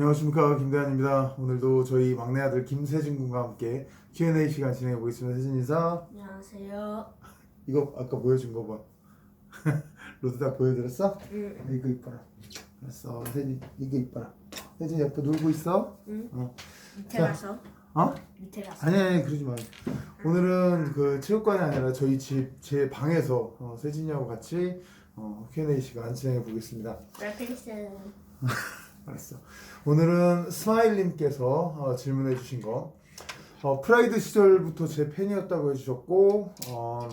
안녕하십니까 김대한입니다. 오늘도 저희 막내 아들 김세진 군과 함께 Q&A 시간 진행해 보겠습니다. 세진 인사. 안녕하세요. 이거 아까 보여준 거 봐. 로드 다 보여드렸어? 응. 이거 이뻐라. 알았어. 세진 이거 이뻐라. 세진 옆에 놀고 있어? 응. 어. 밑에 자. 가서. 어? 밑에 가서. 아니 아니 그러지 마. 오늘은 그 체육관이 아니라 저희 집 제 방에서 어, 세진이하고 같이 어, Q&A 시간 진행해 보겠습니다. 래핑스. 알았어. 오늘은 스마일님께서 어, 질문해 주신 거. 어, 프라이드 시절부터 제 팬이었다고 해주셨고, 어,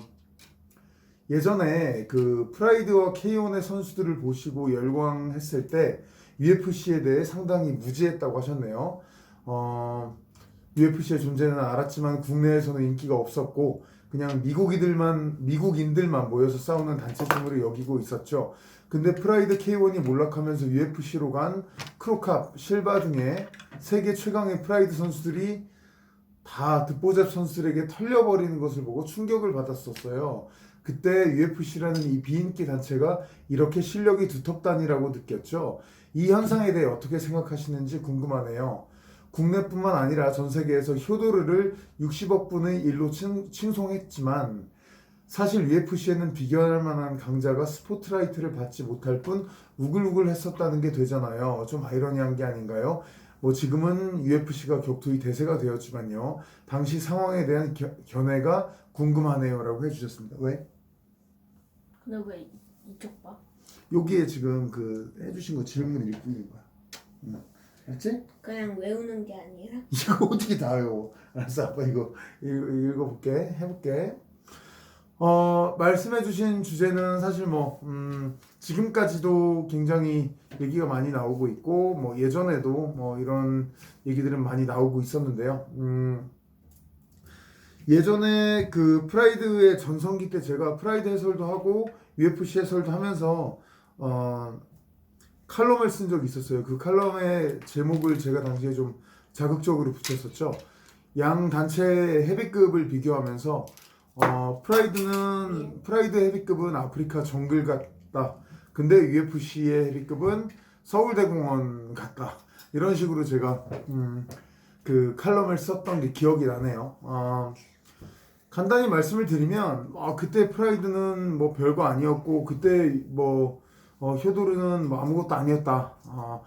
예전에 그 프라이드와 K1의 선수들을 보시고 열광했을 때 UFC에 대해 상당히 무지했다고 하셨네요. 어, UFC의 존재는 알았지만 국내에서는 인기가 없었고, 그냥 미국이들만, 미국인들만 모여서 싸우는 단체팀으로 여기고 있었죠. 근데 프라이드 K1이 몰락하면서 UFC로 간 크로캅, 실바 등의 세계 최강의 프라이드 선수들이 다 드보잡 선수들에게 털려버리는 것을 보고 충격을 받았었어요. 그때 UFC라는 이 비인기 단체가 이렇게 실력이 두텁다니라고 느꼈죠. 이 현상에 대해 어떻게 생각하시는지 궁금하네요. 국내뿐만 아니라 전 세계에서 효도르를 60억 분의 1로 칭, 칭송했지만 사실 UFC에는 비교할 만한 강자가 스포트라이트를 받지 못할 뿐 우글우글 했었다는 게 되잖아요. 좀 아이러니한 게 아닌가요? 뭐 지금은 UFC가 격투의 대세가 되었지만요. 당시 상황에 대한 겨- 견해가 궁금하네요라고 해주셨습니다. 왜? 근데 왜 이- 이쪽 봐? 여기에 지금 그 해주신 거 질문 읽고 있는 거야. 응. 알지? 그냥 외우는 게 아니라. 이거 어떻게 다 외워? 알았어, 아빠 이거 읽- 읽어볼게, 해볼게. 어, 말씀해주신 주제는 사실 뭐, 음, 지금까지도 굉장히 얘기가 많이 나오고 있고, 뭐, 예전에도 뭐, 이런 얘기들은 많이 나오고 있었는데요. 음, 예전에 그 프라이드의 전성기 때 제가 프라이드 해설도 하고, UFC 해설도 하면서, 어, 칼럼을 쓴 적이 있었어요. 그 칼럼의 제목을 제가 당시에 좀 자극적으로 붙였었죠. 양 단체 헤비급을 비교하면서 어, 프라이드는 프라이드 헤비급은 아프리카 정글 같다. 근데 UFC의 헤비급은 서울대공원 같다. 이런 식으로 제가 음, 그 칼럼을 썼던 게 기억이 나네요. 어, 간단히 말씀을 드리면 어, 그때 프라이드는 뭐 별거 아니었고 그때 뭐 어, 효도르는 뭐 아무것도 아니었다. 어,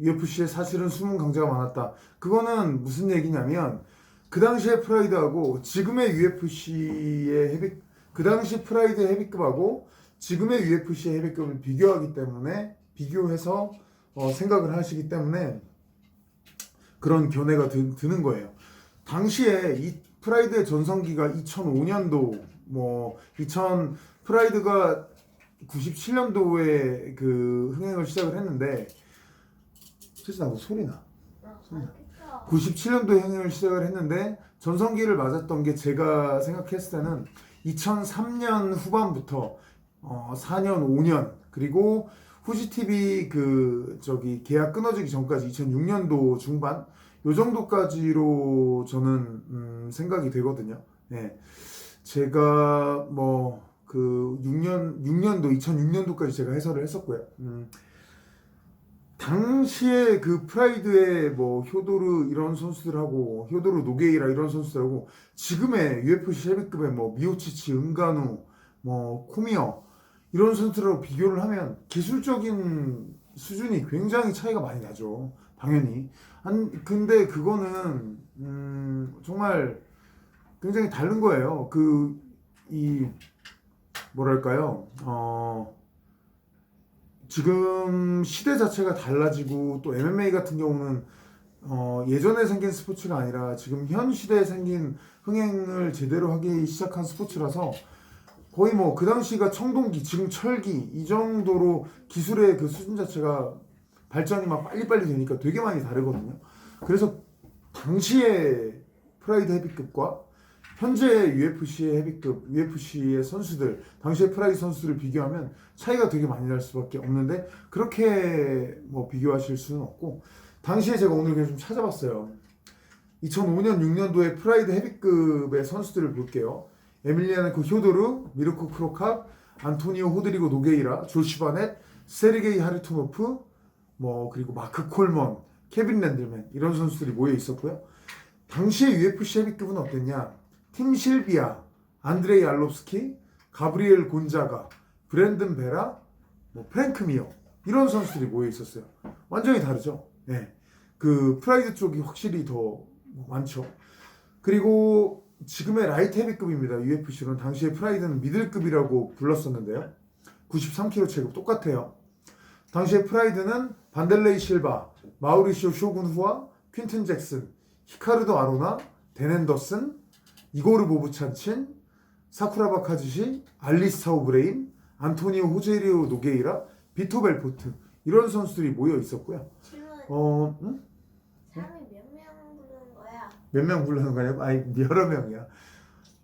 UFC에 사실은 숨은 강자가 많았다. 그거는 무슨 얘기냐면 그 당시에 프라이드하고 지금의 UFC의 헤비 그 당시 프라이드 헤비급하고 지금의 UFC의 헤비급을 비교하기 때문에 비교해서 어, 생각을 하시기 때문에 그런 견해가 드, 드는 거예요. 당시에 이 프라이드의 전성기가 2005년도 뭐 2000 프라이드가 97년도에 그 흥행을 시작을 했는데 실제 나뭐 소리 나. 97년도에 흥행을 시작을 했는데 전성기를 맞았던 게 제가 생각했을 때는 2003년 후반부터 어 4년, 5년 그리고 후지 TV 그 저기 계약 끊어지기 전까지 2006년도 중반 요 정도까지로 저는 음, 생각이 되거든요. 예. 제가 뭐 그 6년 6년도 2006년도까지 제가 해설을 했었고요. 음, 당시에 그 프라이드의 뭐 효도르 이런 선수들하고 효도르 노게이라 이런 선수들하고 지금의 UFC 헤비급의 뭐 미오치치, 은가누, 뭐 코미어 이런 선수들하고 비교를 하면 기술적인 수준이 굉장히 차이가 많이 나죠. 당연히. 한 근데 그거는 음, 정말 굉장히 다른 거예요. 그이 뭐랄까요? 어 지금 시대 자체가 달라지고 또 MMA 같은 경우는 어, 예전에 생긴 스포츠가 아니라 지금 현 시대에 생긴 흥행을 제대로 하기 시작한 스포츠라서 거의 뭐 그 당시가 청동기, 지금 철기 이 정도로 기술의 그 수준 자체가 발전이 막 빨리빨리 되니까 되게 많이 다르거든요. 그래서 당시에 프라이드 헤비급과 현재 UFC의 헤비급, UFC의 선수들, 당시의 프라이드 선수들을 비교하면 차이가 되게 많이 날 수밖에 없는데 그렇게 뭐 비교하실 수는 없고 당시에 제가 오늘 그냥 좀 찾아봤어요. 2005년, 6년도에 프라이드 헤비급의 선수들을 볼게요. 에밀리아네코 효도르, 미르코 크로캅, 안토니오 호드리고 노게이라, 조시 바넷, 세르게이 하리투노프, 뭐 그리고 마크 콜먼, 케빈 랜들맨 이런 선수들이 모여 있었고요. 당시에 UFC 헤비급은 어땠냐? 팀 실비아, 안드레이 알롭스키, 가브리엘 곤자가, 브랜든 베라, 뭐 프랭크 미어 이런 선수들이 모여 있었어요. 완전히 다르죠. 네. 그 프라이드 쪽이 확실히 더 많죠. 그리고 지금의 라이트 헤비급입니다. UFC로는 당시에 프라이드는 미들급이라고 불렀었는데요. 93kg 체급 똑같아요. 당시에 프라이드는 반델레이 실바, 마우리시오 쇼군 후와 퀸튼 잭슨, 히카르도 아로나, 댄 앤더슨, 이고르 보브찬친, 사쿠라바 카즈시, 알리스타 오 브레인, 안토니오 호제리오 노게이라, 비토 벨 포트 이런 선수들이 모여 있었고요. 질문 어, 응? 사람이 몇 명 부르는 거야? 몇 명 부르는 거냐고? 아니 여러 명이야.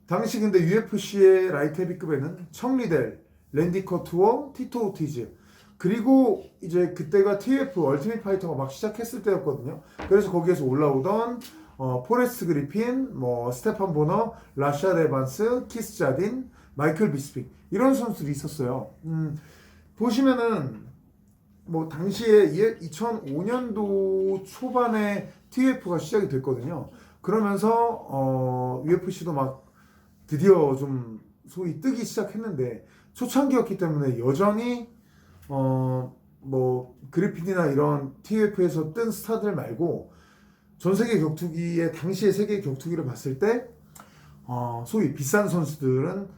당시 근데 UFC의 라이트 헤비급에는 청리델, 랜디 커투어, 티토 오티즈 그리고 이제 그때가 TF 얼티밋 파이터가 막 시작했을 때였거든요. 그래서 거기에서 올라오던 어, 포레스트 그리핀, 뭐 스테판 보너, 라샤 에반스, 키스 자딘, 마이클 비스픽 이런 선수들이 있었어요. 음, 보시면은 뭐 당시에 2005년도 초반에 TF가 시작이 됐거든요. 그러면서 어, UFC도 막 드디어 좀 소위 뜨기 시작했는데 초창기였기 때문에 여전히 어, 뭐 그리핀이나 이런 TF에서 뜬 스타들 말고 전 세계 격투기의 당시의 세계 격투기를 봤을 때 어, 소위 비싼 선수들은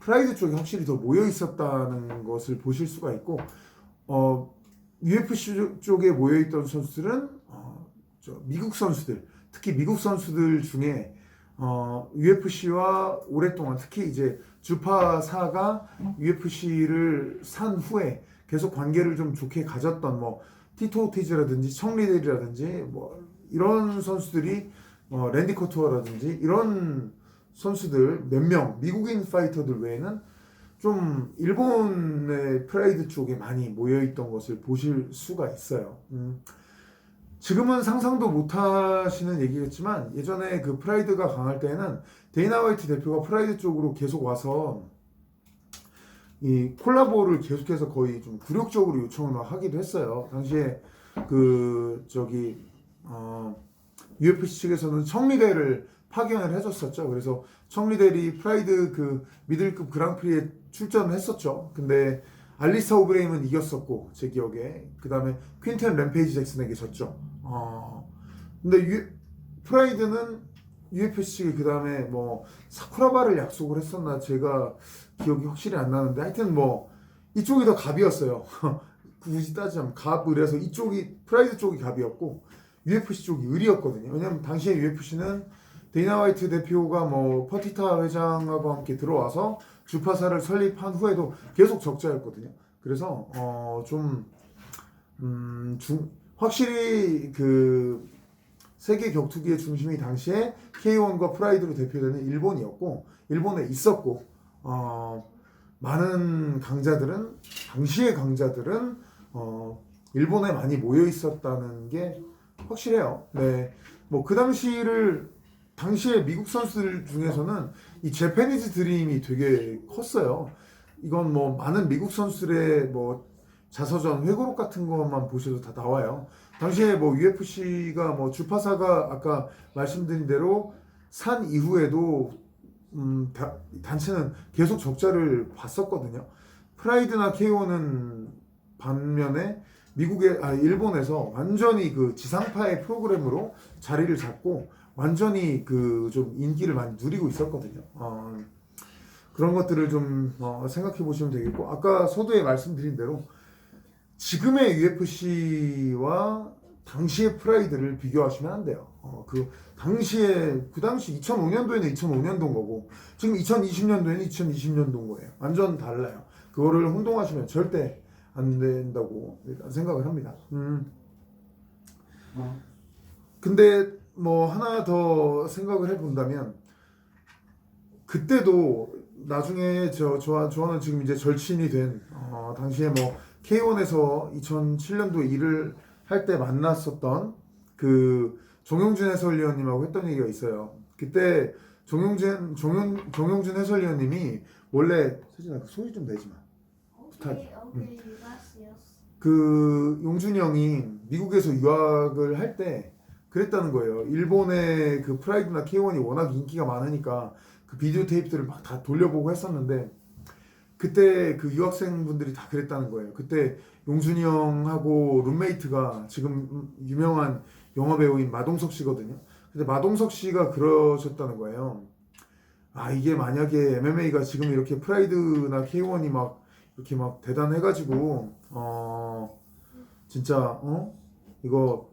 프라이드 쪽에 확실히 더 모여 있었다는 것을 보실 수가 있고 어, UFC 쪽에 모여 있던 선수들은 어, 저 미국 선수들 특히 미국 선수들 중에 어, UFC와 오랫동안 특히 이제 주파사가 UFC를 산 후에 계속 관계를 좀 좋게 가졌던 뭐 티토 오티즈라든지 청리델이라든지 뭐 이런 선수들이 어, 랜디 커투어라든지 이런 선수들 몇 명 미국인 파이터들 외에는 좀 일본의 프라이드 쪽에 많이 모여 있던 것을 보실 수가 있어요. 음. 지금은 상상도 못 하시는 얘기겠지만 예전에 그 프라이드가 강할 때는 데이나 화이트 대표가 프라이드 쪽으로 계속 와서 이 콜라보를 계속해서 거의 좀 굴욕적으로 요청을 하기도 했어요. 당시에 그 저기 어 UFC 측에서는 청리대를 파견을 해줬었죠. 그래서 청리대리 프라이드 그 미들급 그랑프리에 출전을 했었죠. 근데 알리스타 오브레임은 이겼었고 제 기억에 그 다음에 퀸튼 램페이지 잭슨에게 졌죠. 어 근데 유, 프라이드는 UFC 측이 그 다음에 뭐 사쿠라바를 약속을 했었나 제가 기억이 확실히 안 나는데 하여튼 뭐 이쪽이 더 갑이었어요. 굳이 따지자면 갑을 해서 이쪽이 프라이드 쪽이 갑이었고 UFC 쪽이 을이었거든요. 왜냐면 당시에 UFC는 데이나 화이트 대표가 뭐 퍼티타 회장하고 함께 들어와서 주파사를 설립한 후에도 계속 적자였거든요. 그래서 어좀 음, 중- 확실히 그 세계 격투기의 중심이 당시에 K1과 프라이드로 대표되는 일본이었고 일본에 있었고 어, 많은 강자들은 당시의 강자들은 어, 일본에 많이 모여 있었다는 게 확실해요. 네, 뭐 그 당시를 당시에 미국 선수들 중에서는 이 재패니즈 드림이 되게 컸어요. 이건 뭐 많은 미국 선수들의 뭐 자서전 회고록 같은 것만 보셔도 다 나와요. 당시에 뭐 UFC가 뭐 주파사가 아까 말씀드린 대로 산 이후에도 음, 다- 단체는 계속 적자를 봤었거든요. 프라이드나 KO는 반면에 미국의 아 일본에서 완전히 그 지상파의 프로그램으로 자리를 잡고 완전히 그 좀 인기를 많이 누리고 있었거든요. 어, 그런 것들을 좀 어, 생각해 보시면 되겠고 아까 서두에 말씀드린 대로 지금의 UFC와 당시의 프라이드를 비교하시면 안 돼요. 어, 그 당시에 그 당시 2005년도에는 2005년도인 거고 지금 2020년도에는 2020년도인 거예요. 완전 달라요. 그거를 혼동하시면 절대 안 된다고 생각을 합니다. 음. 근데 뭐 하나 더 생각을 해본다면 그때도 나중에 저 저와 저는 지금 이제 절친이 된 어, 당시에 뭐 K1에서 2007년도에 일을 할 때 만났었던 그 정용준 해설위원님하고 했던 얘기가 있어요. 그때 정용준 정용 정용준 해설위원님이 원래 세진아 그 소리 좀 내지 마. 오케이 오케이 유가시였어. 그 용준이 형이 미국에서 유학을 할 때 그랬다는 거예요. 일본의 그 프라이드나 K1이 워낙 인기가 많으니까 그 비디오 테이프들을 막 다 돌려보고 했었는데 그때 그 유학생분들이 다 그랬다는 거예요. 그때 용준이 형하고 룸메이트가 지금 유명한 영화 배우인 마동석 씨거든요. 근데 마동석 씨가 그러셨다는 거예요. 아 이게 만약에 MMA가 지금 이렇게 프라이드나 K1이 막 이렇게 막 대단해가지고 어 진짜 어? 이거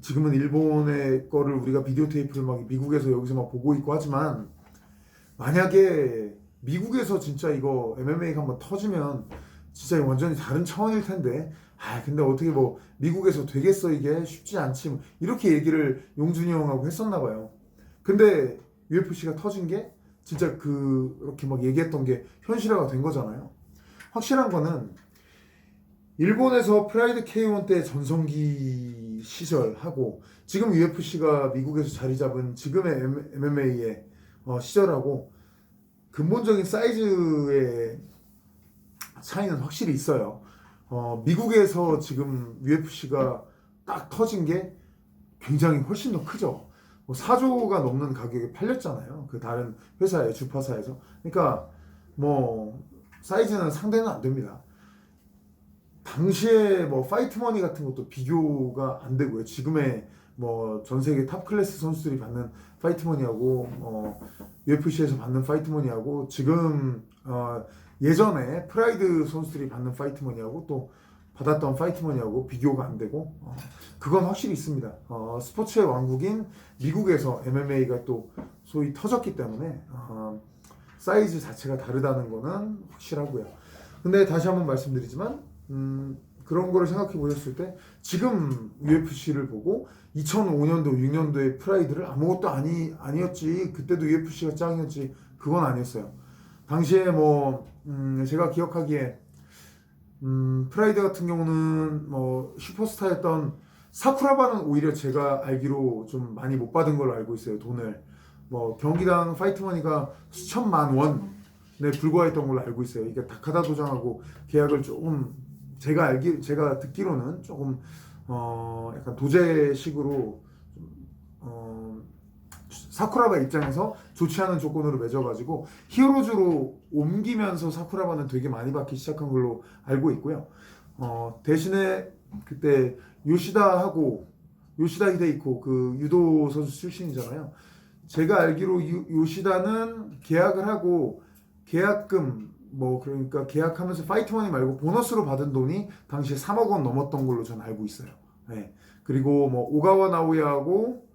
지금은 일본의 거를 우리가 비디오 테이프를 막 미국에서 여기서 막 보고 있고 하지만 만약에 미국에서 진짜 이거 MMA가 한번 터지면 진짜 완전히 다른 차원일 텐데. 아 근데 어떻게 뭐 미국에서 되겠어 이게? 쉽지 않지. 뭐 이렇게 얘기를 용준이 형하고 했었나 봐요. 근데 UFC가 터진 게 진짜 그 이렇게 막 얘기했던 게 현실화가 된 거잖아요 확실한 거는 일본에서 프라이드 K1 때 전성기 시절하고 지금 UFC가 미국에서 자리 잡은 지금의 MMA의 어, 시절하고 근본적인 사이즈의 차이는 확실히 있어요. 어, 미국에서 지금 UFC가 딱 터진 게 굉장히 훨씬 더 크죠. 뭐 4조가 넘는 가격에 팔렸잖아요. 그 다른 회사에 주파사에서. 그러니까 뭐 사이즈는 상대는 안 됩니다. 당시에 뭐 파이트머니 같은 것도 비교가 안 되고요. 지금의 뭐 전 세계 탑 클래스 선수들이 받는 파이트머니하고 어 UFC에서 받는 파이트머니하고 지금 어 예전에 프라이드 선수들이 받는 파이트머니하고 또 받았던 파이트머니하고 비교가 안 되고 어 그건 확실히 있습니다. 어 스포츠의 왕국인 미국에서 MMA가 또 소위 터졌기 때문에 어 사이즈 자체가 다르다는 거는 확실하고요. 근데 다시 한번 말씀드리지만 음, 그런 거를 생각해 보셨을 때 지금 UFC를 보고 2005년도 6년도의 프라이드를 아무것도 아니 아니었지 그때도 UFC가 짱이었지 그건 아니었어요. 당시에 뭐 음, 제가 기억하기에 음, 프라이드 같은 경우는 뭐 슈퍼스타였던 사쿠라바는 오히려 제가 알기로 좀 많이 못 받은 걸로 알고 있어요 돈을 뭐 경기당 파이트머니가 수천만 원에 불과했던 걸로 알고 있어요. 이게 다카다 도장하고 계약을 조금 제가 알기 제가 듣기로는 조금 어 약간 도제식으로 좀, 어 사쿠라바 입장에서 좋지 않은 조건으로 맺어가지고 히어로즈로 옮기면서 사쿠라바는 되게 많이 받기 시작한 걸로 알고 있고요. 어 대신에 그때 요시다하고 요시다 히데이코 그 유도 선수 출신이잖아요. 제가 알기로 유- 요시다는 계약을 하고 계약금 뭐 그러니까 계약하면서 파이트머니 말고 보너스로 받은 돈이 당시에 3억 원 넘었던 걸로 저는 알고 있어요. 네. 그리고 뭐 오가와 나오야하고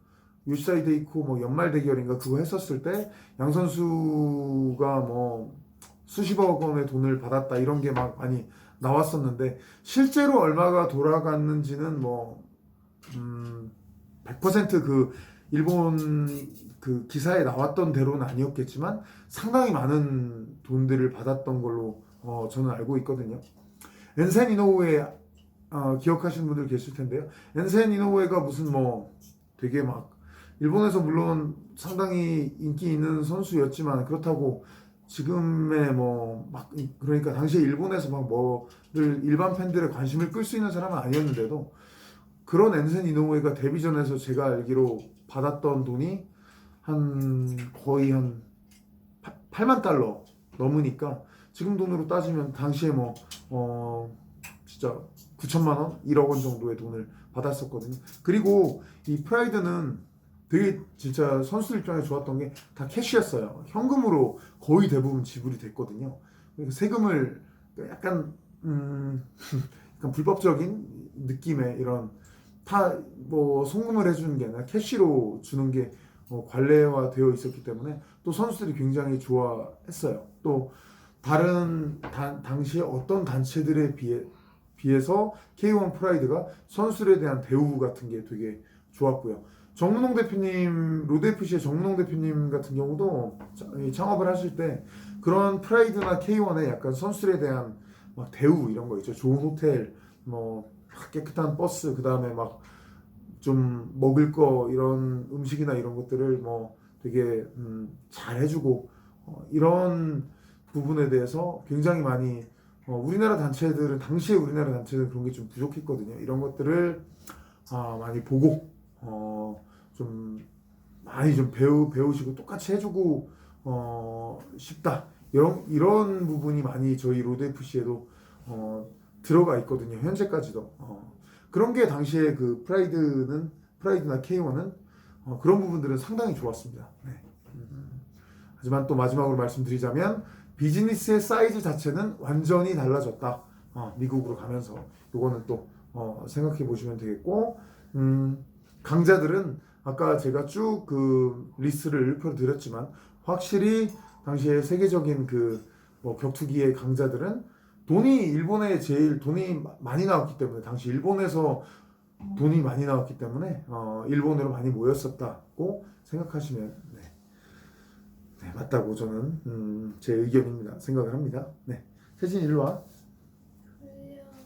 요시다 히데이코 뭐 연말 대결인가 그거 했었을 때 양 선수가 뭐 수십억 원의 돈을 받았다 이런 게 막 많이 나왔었는데 실제로 얼마가 돌아갔는지는 뭐 음, 100%그 일본 그 기사에 나왔던 대로는 아니었겠지만 상당히 많은 돈들을 받았던 걸로 어, 저는 알고 있거든요. 엔센 이노우에 어, 기억하시는 분들 계실 텐데요. 엔센 이노우에가 무슨 뭐 되게 막 일본에서 물론 상당히 인기 있는 선수였지만 그렇다고 지금의 뭐 막 그러니까 당시에 일본에서 막 뭐를 일반 팬들의 관심을 끌 수 있는 사람은 아니었는데도 그런 엔센 이노우에가 데뷔전에서 제가 알기로 받았던 돈이 한 거의 한 8만 달러 넘으니까 지금 돈으로 따지면 당시에 뭐 어 진짜 9천만 원, 1억 원 정도의 돈을 받았었거든요. 그리고 이 프라이드는 되게 진짜 선수 입장에 좋았던 게 다 캐시였어요. 현금으로 거의 대부분 지불이 됐거든요. 그러니까 세금을 약간 음 약간 불법적인 느낌의 이런 다뭐 송금을 해주는 게 아니라 캐시로 주는 게 어, 관례화 되어 있었기 때문에 또 선수들이 굉장히 좋아했어요. 또 다른 단, 당시에 어떤 단체들에 비해 비해서 K1 프라이드가 선수들에 대한 대우 같은 게 되게 좋았고요. 정문홍 대표님, 로드FC의 정문홍 대표님 같은 경우도 창업을 하실 때 그런 프라이드나 K1의 약간 선수들에 대한 막 대우 이런 거 있죠. 좋은 호텔, 뭐 깨끗한 버스, 그 다음에 막 좀 먹을 거 이런 음식이나 이런 것들을 뭐 되게 음, 잘 해주고 어, 이런 부분에 대해서 굉장히 많이 어, 우리나라 단체들은 당시에 우리나라 단체들은 그런 게 좀 부족했거든요. 이런 것들을 아, 많이 보고 어, 좀 많이 좀 배우 배우시고 똑같이 해주고 어, 싶다. 이런 이런 부분이 많이 저희 로드 FC에도 어, 들어가 있거든요. 현재까지도 어, 그런 게 당시에 그 프라이드는 프라이드나 K1은 어, 그런 부분들은 상당히 좋았습니다. 네. 음. 하지만 또 마지막으로 말씀드리자면 비즈니스의 사이즈 자체는 완전히 달라졌다. 어, 미국으로 가면서 요거는 또 어, 생각해 보시면 되겠고 음, 강자들은 아까 제가 쭉 그 리스트를 읊어드렸지만 확실히 당시에 세계적인 그 뭐 격투기의 강자들은 돈이 일본에 제일 돈이 마- 많이 나왔기 때문에 당시 일본에서 돈이 많이 나왔기 때문에 어, 일본으로 많이 모였었다고 생각하시면 네. 네, 맞다고 저는 음, 제 의견입니다. 생각을 합니다. 네, 세진 일로 와.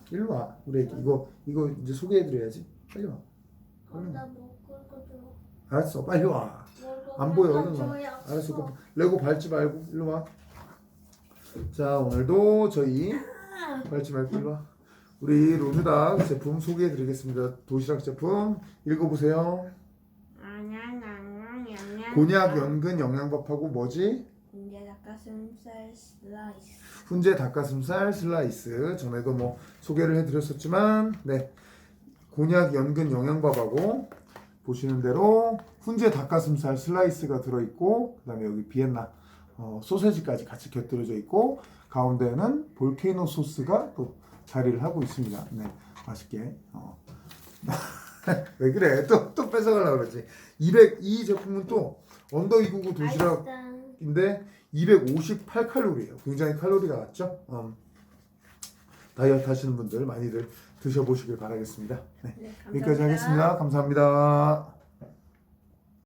일로 와. 우리 애기 이거 이거 이제 소개해드려야지. 빨리 와. 얼른 와. 알았어, 빨리 와. 안 보여, 얼른 와. 알았어, 그 레고 밟지 말고 일로 와. 자, 오늘도 저희 밟지 말고 일로 와. 우리 로드닥 제품 소개해드리겠습니다. 도시락 제품 읽어보세요. 곤약 연근 영양밥하고 뭐지? 이제 닭가슴살 슬라이스. 훈제 닭가슴살 슬라이스 전에도 뭐 소개를 해드렸었지만 네 곤약 연근 영양밥하고 보시는 대로 훈제 닭가슴살 슬라이스가 들어있고 그 다음에 여기 비엔나 어, 소세지까지 같이 곁들여져 있고 가운데는 볼케이노 소스가 또 자리를 하고 있습니다. 네 맛있게 어. 왜 그래 또 또 뺏어가려고 그러지 200, 이 제품은 또 언더 299 도시락 인데 258칼로리예요. 굉장히 칼로리가 낮죠. 음, 다이어트 하시는 분들 많이들 드셔보시길 바라겠습니다. 네, 네, 여기까지 하겠습니다. 감사합니다.